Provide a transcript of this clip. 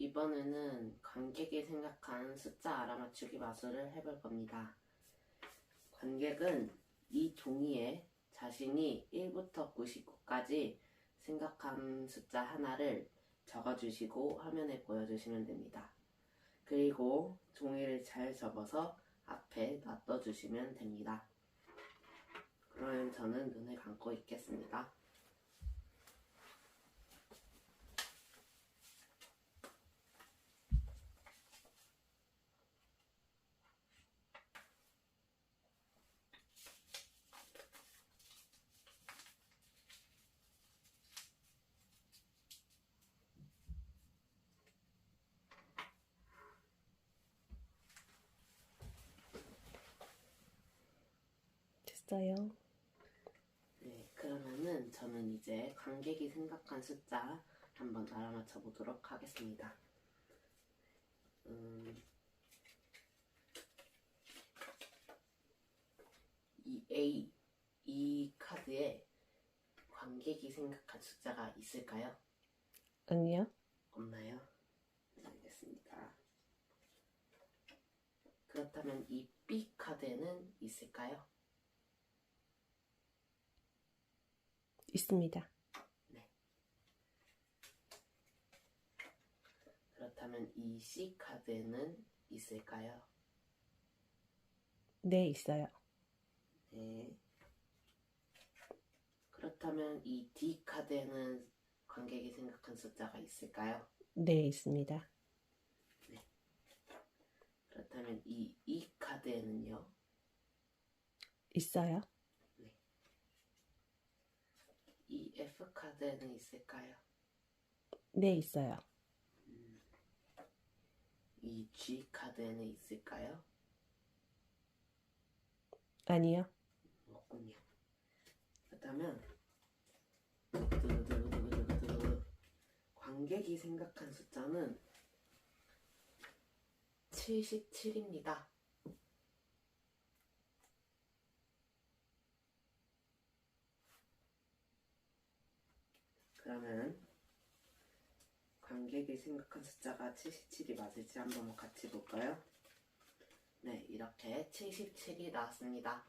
이번에는 관객이 생각한 숫자 알아맞추기 마술을 해볼 겁니다. 관객은 이 종이에 자신이 1부터 99까지 생각한 숫자 하나를 적어주시고 화면에 보여주시면 됩니다. 그리고 종이를 잘 접어서 앞에 놔둬주시면 됩니다. 그러면 저는 눈을 감고 있겠습니다. 됐어요. 네, 그러면은 저는 이제 관객이 생각한 숫자 한번 알아맞혀 보도록 하겠습니다. 음, 이 A, 이 카드에 관객이 생각한 숫자가 있을까요? 아니요. 없나요? 네, 알겠습니다. 그렇다면 이 B 카드에는 있을까요? 있습니다. 그렇다면 이 C 카드에는 있을까요? 네, 있어요. 네. 그렇다면 이 D 카드에는 관객이 생각한 숫자가 있을까요? 네, 있습니다. 그렇다면 이 E 카드에는요? 있어요. 이 F 카드에는 있을까요? 네, 있어요. 이 G 카드에는 있을까요? 아니요. 없군요. 그렇다면 두두두두두두두. 관객이 생각한 숫자는 77입니다. 그러면 관객이 생각한 숫자가 77이 맞을지 한번 같이 볼까요? 네, 이렇게 77이 나왔습니다.